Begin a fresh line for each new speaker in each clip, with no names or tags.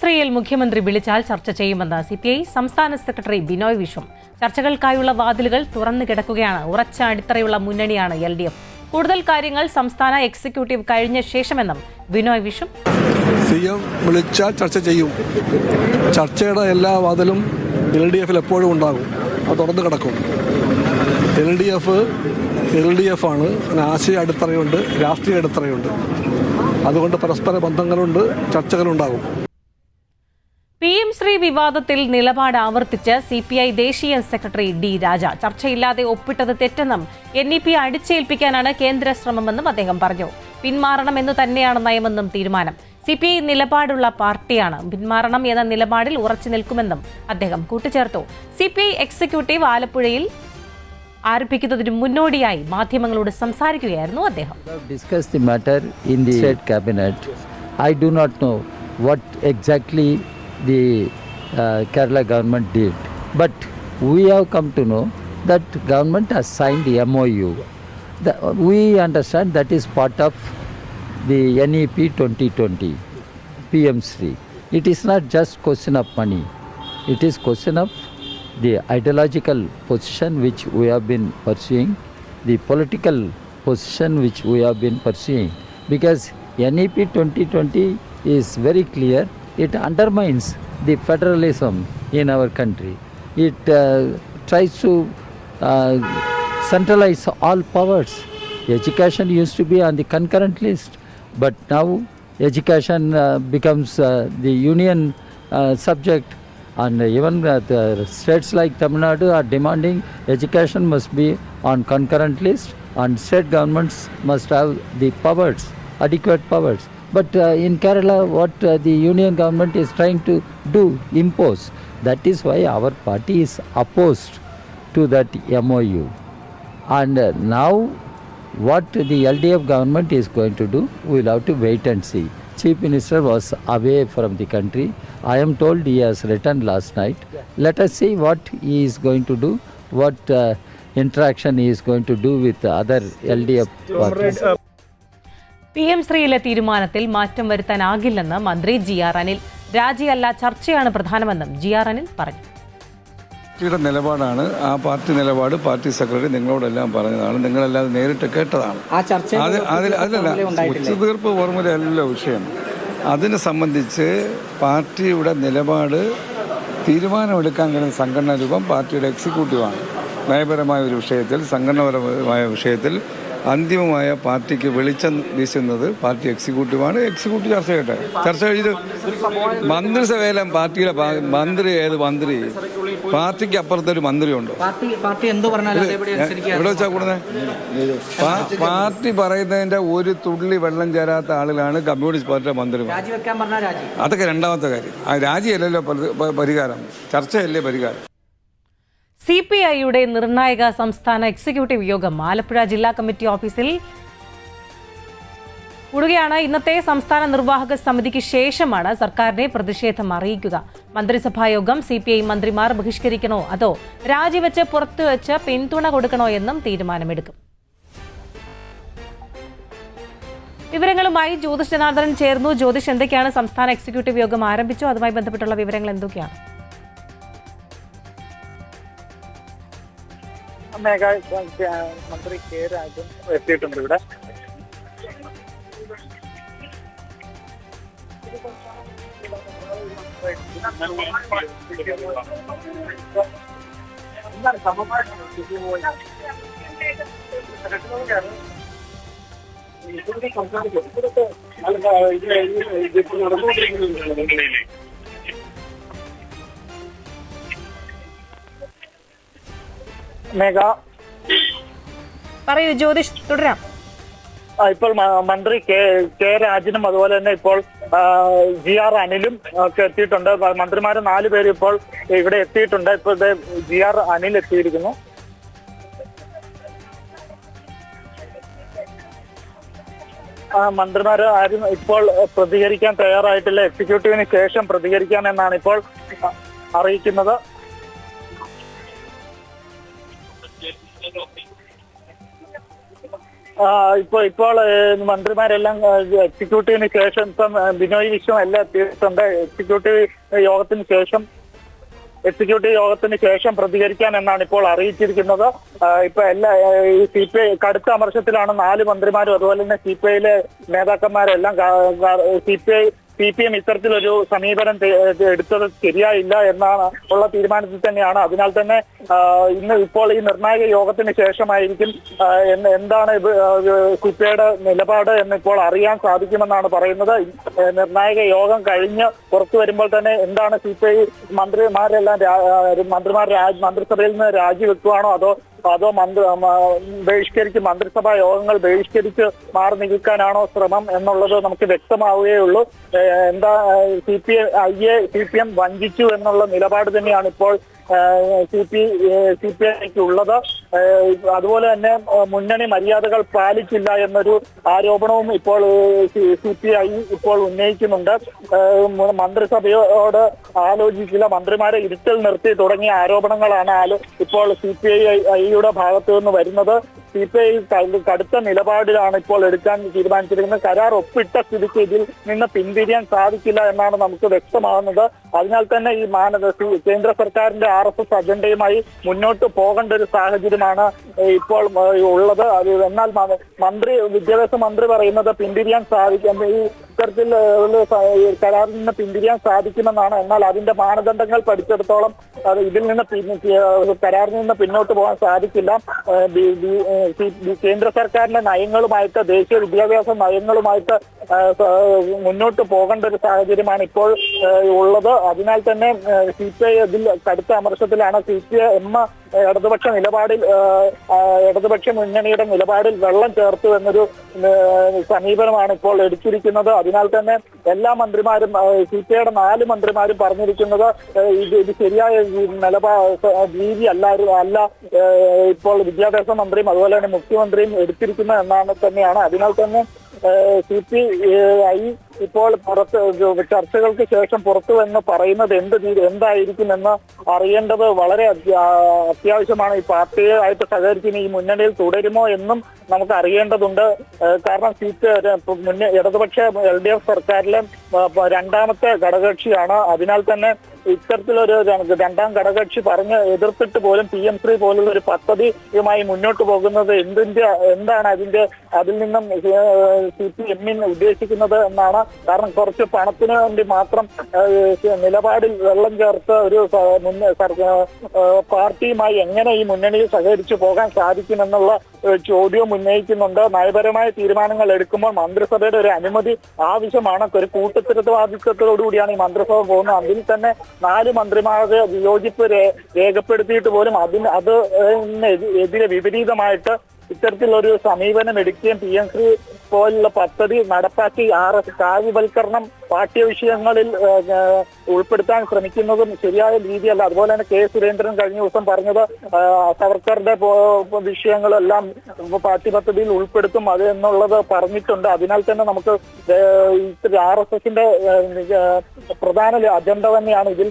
ശ്രീയിൽ മുഖ്യമന്ത്രി വിളിച്ചാൽ ചർച്ച ചെയ്യുമെന്ന് സി പി ഐ സംസ്ഥാന സെക്രട്ടറി ബിനോയ് വിശ്വം ചർച്ചകൾക്കായുള്ള വാതിലുകൾ തുറന്നു കിടക്കുകയാണ് ഉറച്ച അടിത്തറയുള്ള മുന്നണിയാണ് എൽ ഡി എഫ് കൂടുതൽ കാര്യങ്ങൾ സംസ്ഥാന എക്സിക്യൂട്ടീവ് കഴിഞ്ഞ ശേഷമെന്നും ബിനോയ് വിശ്വം
സി എം വിളിച്ചാൽ ചർച്ച ചെയ്യും ചർച്ചയുടെ എല്ലാ വാതിലും എൽ ഡി എഫിൽ എപ്പോഴും ഉണ്ടാകും അത് തുറന്നു കിടക്കും L D F L D F ആണ് ആശയ അടിത്തറയുണ്ട് രാഷ്ട്രീയ അടിത്തറയുണ്ട് അതുകൊണ്ട് പരസ്പര ബന്ധങ്ങളുണ്ട് ചർച്ചകളുണ്ടാകും
പി എം ശ്രീ വിവാദത്തിൽ നിലപാട് ആവർത്തിച്ച് സി പി ഐ ദേശീയ സെക്രട്ടറി ഡി രാജ ചർച്ചയില്ലാതെ ഒപ്പിട്ടത് തെറ്റെന്നും എൻ ഇ പി അടിച്ചേൽപ്പിക്കാനാണ് കേന്ദ്ര ശ്രമമെന്നും അദ്ദേഹം പറഞ്ഞു എന്ന് തന്നെയാണ് നയമെന്നും തീരുമാനം സി പി ഐ നിലപാടുള്ള പാർട്ടിയാണ് പിന്മാറണം എന്ന നിലപാടിൽ ഉറച്ചു നിൽക്കുമെന്നും അദ്ദേഹം കൂട്ടിച്ചേർത്തു സി പി ഐ എക്സിക്യൂട്ടീവ് ആലപ്പുഴയിൽ ആരംഭിക്കുന്നതിന് മുന്നോടിയായി മാധ്യമങ്ങളോട് സംസാരിക്കുകയായിരുന്നു അദ്ദേഹം
the in the state I do not the uh, Kerala government did. But we have come to know that government has signed the MOU. The, we understand that is part of the NEP 2020, PM3. It is not just question of money. It is question of the ideological position which we have been pursuing, the political position which we have been pursuing. Because NEP 2020 is very clear it undermines the federalism in our country. It uh, tries to uh, centralize all powers. Education used to be on the concurrent list, but now education uh, becomes uh, the union uh, subject and even uh, the states like Tamil Nadu are demanding education must be on concurrent list and state governments must have the powers, adequate powers. But uh, in Kerala, what uh, the union government is trying to do, impose. That is why our party is opposed to that MOU. And uh, now, what the LDF government is going to do, we'll have to wait and see. Chief Minister was away from the country. I am told he has returned last night. Let us see what he is going to do, what uh, interaction he is going to do with other LDF parties.
P M ശ്രീയിലെ തീരുമാനത്തിൽ മാറ്റം വരുത്താനാകില്ലെന്ന് മന്ത്രി G R Anil രാജിയല്ല ചർച്ചയാണ് പ്രധാനമെന്നും G R Anil പറഞ്ഞു
പാർട്ടിയുടെ നിലപാടാണ് ആ party നിലപാട് പാർട്ടി സെക്രട്ടറി നിങ്ങളോടെല്ലാം പറഞ്ഞതാണ് നിങ്ങളെല്ലാം നേരിട്ട് കേട്ടതാണ് അതിലല്ല ഉച്ചതീർപ്പ് ഫോർമുലയല്ല വിഷയം അതിനെ സംബന്ധിച്ച് പാർട്ടിയുടെ നിലപാട് തീരുമാനമെടുക്കാൻ കഴിയുന്ന സംഘടനാ രൂപം പാർട്ടിയുടെ എക്സിക്യൂട്ടീവാണ് നയപരമായ ഒരു വിഷയത്തിൽ സംഘടനാപരമായ വിഷയത്തിൽ അന്തിമമായ പാർട്ടിക്ക് വെളിച്ചം വീശുന്നത് പാർട്ടി എക്സിക്യൂട്ടീവാണ് എക്സിക്യൂട്ടീവ് ചർച്ച ചെയ്യട്ടെ ചർച്ച കഴിഞ്ഞിട്ട് മന്ത്രിസഭയിലും പാർട്ടിയുടെ മന്ത്രി ഏത് മന്ത്രി പാർട്ടിക്ക് അപ്പുറത്തൊരു മന്ത്രിയുണ്ടോ എവിടെ വെച്ചാ കൂടുന്നത് പാർട്ടി പറയുന്നതിന്റെ ഒരു തുള്ളി വെള്ളം ചേരാത്ത ആളുകളാണ് കമ്മ്യൂണിസ്റ്റ് പാർട്ടിയുടെ മന്ത്രി അതൊക്കെ രണ്ടാമത്തെ കാര്യം രാജിയല്ലല്ലോ പരിഹാരം ചർച്ചയല്ലേ പരിഹാരം
സി പി ഐയുടെ നിർണായക സംസ്ഥാന എക്സിക്യൂട്ടീവ് യോഗം ആലപ്പുഴ ജില്ലാ കമ്മിറ്റി ഓഫീസിൽ കൂടുകയാണ് ഇന്നത്തെ സംസ്ഥാന നിർവാഹക സമിതിക്ക് ശേഷമാണ് സർക്കാരിനെ പ്രതിഷേധം അറിയിക്കുക മന്ത്രിസഭായോഗം സി പി ഐ മന്ത്രിമാർ ബഹിഷ്കരിക്കണോ അതോ രാജിവെച്ച് പുറത്തുവച്ച് പിന്തുണ കൊടുക്കണോ എന്നും തീരുമാനമെടുക്കും വിവരങ്ങളുമായി ജ്യോതിഷ് ജനാർദ്ദനൻ ചേർന്നു ജ്യോതിഷ് എന്തൊക്കെയാണ് സംസ്ഥാന എക്സിക്യൂട്ടീവ് യോഗം ആരംഭിച്ചു അതുമായി ബന്ധപ്പെട്ടുള്ള വിവരങ്ങൾ എന്തൊക്കെയാണ് മേഘ മന്ത്രി കെ രാജൻ എത്തിയിട്ടുണ്ട് ഇവിടെ
സംസാരിക്കും മേഘ
പറയൂ ജ്യോതിഷ് തുടരാം
ഇപ്പോൾ മന്ത്രി കെ കെ രാജനും അതുപോലെ തന്നെ ഇപ്പോൾ ജി ആർ അനിലും ഒക്കെ എത്തിയിട്ടുണ്ട് മന്ത്രിമാര് നാല് പേര് ഇപ്പോൾ ഇവിടെ എത്തിയിട്ടുണ്ട് ഇപ്പോൾ ജി ആർ അനിൽ എത്തിയിരിക്കുന്നു ആ മന്ത്രിമാര് ആരും ഇപ്പോൾ പ്രതികരിക്കാൻ തയ്യാറായിട്ടില്ല എക്സിക്യൂട്ടീവിന് ശേഷം എന്നാണ് ഇപ്പോൾ അറിയിക്കുന്നത് ഇപ്പൊ ഇപ്പോൾ മന്ത്രിമാരെല്ലാം എക്സിക്യൂട്ടീവിന് ശേഷം ഇപ്പം ബിനോയ് വിശ്വം എല്ലാം എത്തിയിട്ടുണ്ട് എക്സിക്യൂട്ടീവ് യോഗത്തിന് ശേഷം എക്സിക്യൂട്ടീവ് യോഗത്തിന് ശേഷം പ്രതികരിക്കാൻ എന്നാണ് ഇപ്പോൾ അറിയിച്ചിരിക്കുന്നത് ഇപ്പൊ എല്ലാ സി പി ഐ കടുത്ത അമർഷത്തിലാണ് നാല് മന്ത്രിമാരും അതുപോലെ തന്നെ സി പി ഐയിലെ നേതാക്കന്മാരെല്ലാം C P I C P M ഇത്തരത്തിലൊരു സമീപനം എടുത്തത് ശരിയായില്ല എന്നാണ് ഉള്ള തീരുമാനത്തിൽ തന്നെയാണ് അതിനാൽ തന്നെ ഇന്ന് ഇപ്പോൾ ഈ നിർണായക യോഗത്തിന് ശേഷമായിരിക്കും എന്താണ് കുപ്പയുടെ നിലപാട് എന്ന് ഇപ്പോൾ അറിയാൻ സാധിക്കുമെന്നാണ് പറയുന്നത് നിർണായക യോഗം കഴിഞ്ഞ് പുറത്തു വരുമ്പോൾ തന്നെ എന്താണ് സി പി ഐ മന്ത്രിമാരെല്ലാം മന്ത്രിമാർ മന്ത്രിസഭയിൽ നിന്ന് രാജിവെക്കുവാണോ അതോ അതോ മന്ത്രി ബഹിഷ്കരിച്ച് മന്ത്രിസഭാ യോഗങ്ങൾ ബഹിഷ്കരിച്ച് മാറി നിൽക്കാനാണോ ശ്രമം എന്നുള്ളത് നമുക്ക് വ്യക്തമാവുകയുള്ളൂ എന്താ C P I A C P M വഞ്ചിച്ചു എന്നുള്ള നിലപാട് തന്നെയാണ് ഇപ്പോൾ സി പി സി പി ഐക്ക് ഉള്ളത് അതുപോലെ തന്നെ മുന്നണി മര്യാദകൾ പാലിച്ചില്ല എന്നൊരു ആരോപണവും ഇപ്പോൾ സി പി ഐ ഇപ്പോൾ ഉന്നയിക്കുന്നുണ്ട് മന്ത്രിസഭയോട് ആലോചിക്കില്ല മന്ത്രിമാരെ ഇരുത്തൽ നിർത്തി തുടങ്ങിയ ആരോപണങ്ങളാണ് ഇപ്പോൾ സി പി ഐ ഐയുടെ ഭാഗത്തു നിന്ന് വരുന്നത് സി പി ഐ കടുത്ത നിലപാടിലാണ് ഇപ്പോൾ എടുക്കാൻ തീരുമാനിച്ചിരിക്കുന്നത് കരാർ ഒപ്പിട്ട സ്ഥിതിക്ക് ഇതിൽ നിന്ന് പിന്തിരിയാൻ സാധിക്കില്ല എന്നാണ് നമുക്ക് വ്യക്തമാകുന്നത് അതിനാൽ തന്നെ ഈ മാനദ കേന്ദ്ര സർക്കാരിന്റെ ആർ എസ് എസ് അജണ്ടയുമായി മുന്നോട്ട് പോകേണ്ട ഒരു സാഹചര്യമാണ് ഇപ്പോൾ ഉള്ളത് എന്നാൽ മന്ത്രി വിദ്യാഭ്യാസ മന്ത്രി പറയുന്നത് പിന്തിരിയാൻ സാധിക്കും ഈ ഇത്തരത്തിൽ കരാറിൽ നിന്ന് പിന്തിരിയാൻ സാധിക്കുമെന്നാണ് എന്നാൽ അതിന്റെ മാനദണ്ഡങ്ങൾ പഠിച്ചെടുത്തോളം അത് ഇതിൽ നിന്ന് കരാറിൽ നിന്ന് പിന്നോട്ട് പോകാൻ സാധിക്കില്ല കേന്ദ്ര സർക്കാരിന്റെ നയങ്ങളുമായിട്ട് ദേശീയ വിദ്യാഭ്യാസ നയങ്ങളുമായിട്ട് മുന്നോട്ട് പോകേണ്ട ഒരു സാഹചര്യമാണ് ഇപ്പോൾ ഉള്ളത് അതിനാൽ തന്നെ സി പി ഐ ഇതിൽ കടുത്ത അമർഷത്തിലാണ് സി പി ഐ എം ഇടതുപക്ഷ നിലപാടിൽ ഇടതുപക്ഷ മുന്നണിയുടെ നിലപാടിൽ വെള്ളം ചേർത്തു എന്നൊരു സമീപനമാണ് ഇപ്പോൾ എടുത്തിരിക്കുന്നത് അതിനാൽ തന്നെ എല്ലാ മന്ത്രിമാരും സി പി ഐയുടെ നാല് മന്ത്രിമാരും പറഞ്ഞിരിക്കുന്നത് ഇത് ഇത് ശരിയായ നിലപാ രീതി അല്ല അല്ല ഇപ്പോൾ വിദ്യാഭ്യാസ മന്ത്രിയും അതുപോലെ തന്നെ മുഖ്യമന്ത്രിയും എടുത്തിരിക്കുന്ന എന്നാണ് തന്നെയാണ് അതിനാൽ തന്നെ സി പി ഐ ഇപ്പോൾ പുറത്ത് ചർച്ചകൾക്ക് ശേഷം പുറത്തു വന്ന് പറയുന്നത് എന്ത് എന്തായിരിക്കും എന്ന് അറിയേണ്ടത് വളരെ അത്യാവശ്യമാണ് ഈ പാർട്ടിയെ ആയിട്ട് സഹകരിച്ചിന് ഈ മുന്നണിയിൽ തുടരുമോ എന്നും നമുക്ക് അറിയേണ്ടതുണ്ട് കാരണം സീറ്റ് മുന്നേ ഇടതുപക്ഷ എൽ ഡി എഫ് സർക്കാരിലെ രണ്ടാമത്തെ ഘടകകക്ഷിയാണ് അതിനാൽ തന്നെ ഇത്തരത്തിലൊരു രണ്ടാം ഘടകക്ഷി പറഞ്ഞ് എതിർത്തിട്ട് പോലും പി എം ശ്രീ പോലുള്ള ഒരു പദ്ധതിയുമായി മുന്നോട്ട് പോകുന്നത് എന്തിന്റെ എന്താണ് അതിന്റെ അതിൽ നിന്നും സി പി എമ്മിന് ഉദ്ദേശിക്കുന്നത് എന്നാണ് കാരണം കുറച്ച് പണത്തിന് വേണ്ടി മാത്രം നിലപാടിൽ വെള്ളം ചേർത്ത ഒരു പാർട്ടിയുമായി എങ്ങനെ ഈ മുന്നണിയിൽ സഹകരിച്ചു പോകാൻ സാധിക്കുമെന്നുള്ള ചോദ്യവും ഉന്നയിക്കുന്നുണ്ട് നയപരമായ തീരുമാനങ്ങൾ എടുക്കുമ്പോൾ മന്ത്രിസഭയുടെ ഒരു അനുമതി ആവശ്യമാണ് ഒരു കൂട്ടത്തരവാദിത്വത്തോടുകൂടിയാണ് ഈ മന്ത്രിസഭ പോകുന്നത് അതിൽ തന്നെ നാല് മന്ത്രിമാരുടെ വിയോജിപ്പ് രേഖപ്പെടുത്തിയിട്ട് പോലും അതിന് അത് എതിരെ വിപരീതമായിട്ട് ഇത്തരത്തിലൊരു സമീപനം എടുക്കുകയും പി എം ശ്രീ പോലുള്ള പദ്ധതി നടപ്പാക്കി ആർ എസ് കാവ്യവൽക്കരണം വിഷയങ്ങളിൽ ഉൾപ്പെടുത്താൻ ശ്രമിക്കുന്നതും ശരിയായ രീതിയല്ല അതുപോലെ തന്നെ കെ സുരേന്ദ്രൻ കഴിഞ്ഞ ദിവസം പറഞ്ഞത് സർക്കാരിന്റെ വിഷയങ്ങളെല്ലാം പദ്ധതിയിൽ ഉൾപ്പെടുത്തും അത് എന്നുള്ളത് പറഞ്ഞിട്ടുണ്ട് അതിനാൽ തന്നെ നമുക്ക് ആർ എസ് എസിന്റെ പ്രധാന അജണ്ട തന്നെയാണ് ഇതിൽ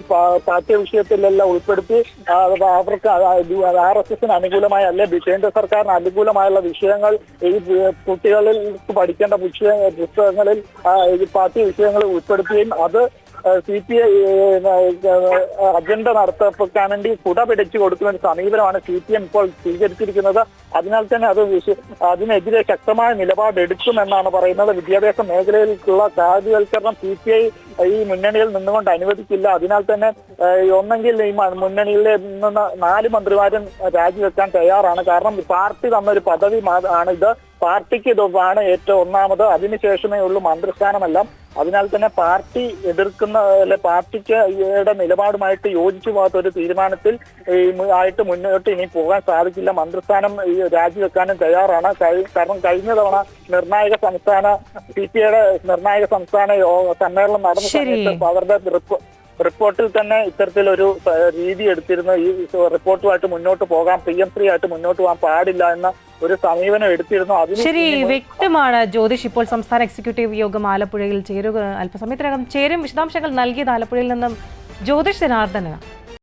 വിഷയത്തിലെല്ലാം ഉൾപ്പെടുത്തി അവർക്ക് ആർ എസ് എസിന് അനുകൂലമായ അല്ലെ കേന്ദ്ര സർക്കാരിന് അനുകൂലമായുള്ള വിഷയങ്ങൾ ഈ കുട്ടികളിൽ പഠിക്കേണ്ട വിഷയ പുസ്തകങ്ങളിൽ പാഠ്യ വിഷയങ്ങൾ ഉൾപ്പെടുത്തുകയും അത് സി പി ഐ അജണ്ട നടത്തപ്പെക്കാൻ വേണ്ടി കുട പിടിച്ചു കൊടുക്കുന്ന ഒരു സമീപനമാണ് സി പി എം ഇപ്പോൾ സ്വീകരിച്ചിരിക്കുന്നത് അതിനാൽ തന്നെ അത് അതിനെതിരെ ശക്തമായ നിലപാടെടുക്കുമെന്നാണ് പറയുന്നത് വിദ്യാഭ്യാസ മേഖലയിലുള്ള ജാതിവൽക്കരണം സി പി ഐ ഈ മുന്നണിയിൽ നിന്നുകൊണ്ട് അനുവദിക്കില്ല അതിനാൽ തന്നെ ഒന്നെങ്കിൽ ഈ മുന്നണിയിലെ നിന്ന് നാല് മന്ത്രിമാരും രാജിവെക്കാൻ തയ്യാറാണ് കാരണം പാർട്ടി തന്നൊരു പദവി ആണ് ഇത് പാർട്ടിക്ക് ഇതാണ് ഏറ്റവും ഒന്നാമത് അതിനുശേഷമേ ഉള്ളൂ മന്ത്രിസ്ഥാനമെല്ലാം അതിനാൽ തന്നെ പാർട്ടി എതിർക്കുന്ന അല്ലെ പാർട്ടിക്ക് നിലപാടുമായിട്ട് യോജിച്ചു പോകാത്ത ഒരു തീരുമാനത്തിൽ ആയിട്ട് മുന്നോട്ട് ഇനി പോകാൻ സാധിക്കില്ല മന്ത്രിസ്ഥാനം രാജിവെക്കാനും തയ്യാറാണ് കാരണം കഴിഞ്ഞ തവണ നിർണായക സംസ്ഥാന സി പി ഐയുടെ നിർണായക സംസ്ഥാന സമ്മേളനം നടന്ന സമയത്ത് അവരുടെ റിപ്പോർട്ടിൽ തന്നെ ഇത്തരത്തിലൊരു രീതി എടുത്തിരുന്നു ഈ റിപ്പോർട്ടുമായിട്ട് മുന്നോട്ട് പോകാം പി എം ത്രീ ആയിട്ട് മുന്നോട്ട് പോകാൻ പാടില്ല എന്ന ഒരു സമീപനം എടുത്തിരുന്നു
അതിന് ശരി വ്യക്തമാണ് ജ്യോതിഷ് ഇപ്പോൾ സംസ്ഥാന എക്സിക്യൂട്ടീവ് യോഗം ആലപ്പുഴയിൽ ചേരുക അല്പസമയത്തിനകം ചേരും വിശദാംശങ്ങൾ നൽകിയത് ആലപ്പുഴയിൽ നിന്നും ജ്യോതിഷ് ജനാർദ്ദനാണ്